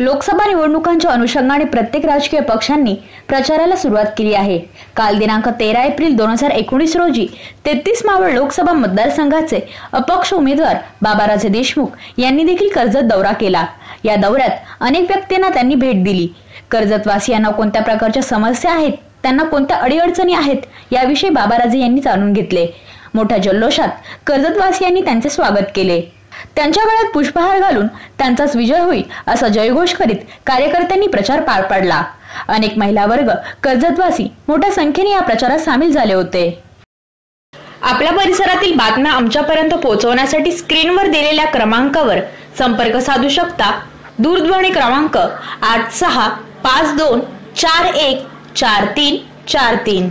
लोकसभा निवडणुकांच्या अनुषंगाने प्रत्येक राजकीय पक्षांनी प्रचाराला सुरुवात केली आहे. काल दिनांक तेरा एप्रिल दोन हजार एकोणीस रोजी तेहतीस मावळ लोकसभा मतदारसंघाचे अपक्ष उमेदवार बाबाराजे देशमुख यांनी देखील कर्जत दौरा केला. या दौऱ्यात अनेक व्यक्तींना त्यांनी भेट दिली. कर्जतवासियांना कोणत्या प्रकारच्या समस्या आहेत त्यांना कोणत्या अडीअडचणी आहेत याविषयी बाबाराजे यांनी जाणून घेतले. मोठ्या जल्लोषात कर्जतवासियांनी त्यांचे स्वागत केले. त्यांच्या गळ्यात पुष्पहार घालून त्यांचाच विजय होईल असा जयघोष करीत कार्यकर्त्यांनी प्रचार पार पाडला. अनेक महिला वर्ग कर्जतवासी मोठ्या संख्येने या प्रचारात सामील झाले होते. आपल्या परिसरातील बातम्या आमच्यापर्यंत पोहोचवण्यासाठी स्क्रीनवर दिलेल्या क्रमांकावर संपर्क साधू शकता. दूरध्वनी क्रमांक आठ सहा पाच दोन चार एक चार तीन चार तीन.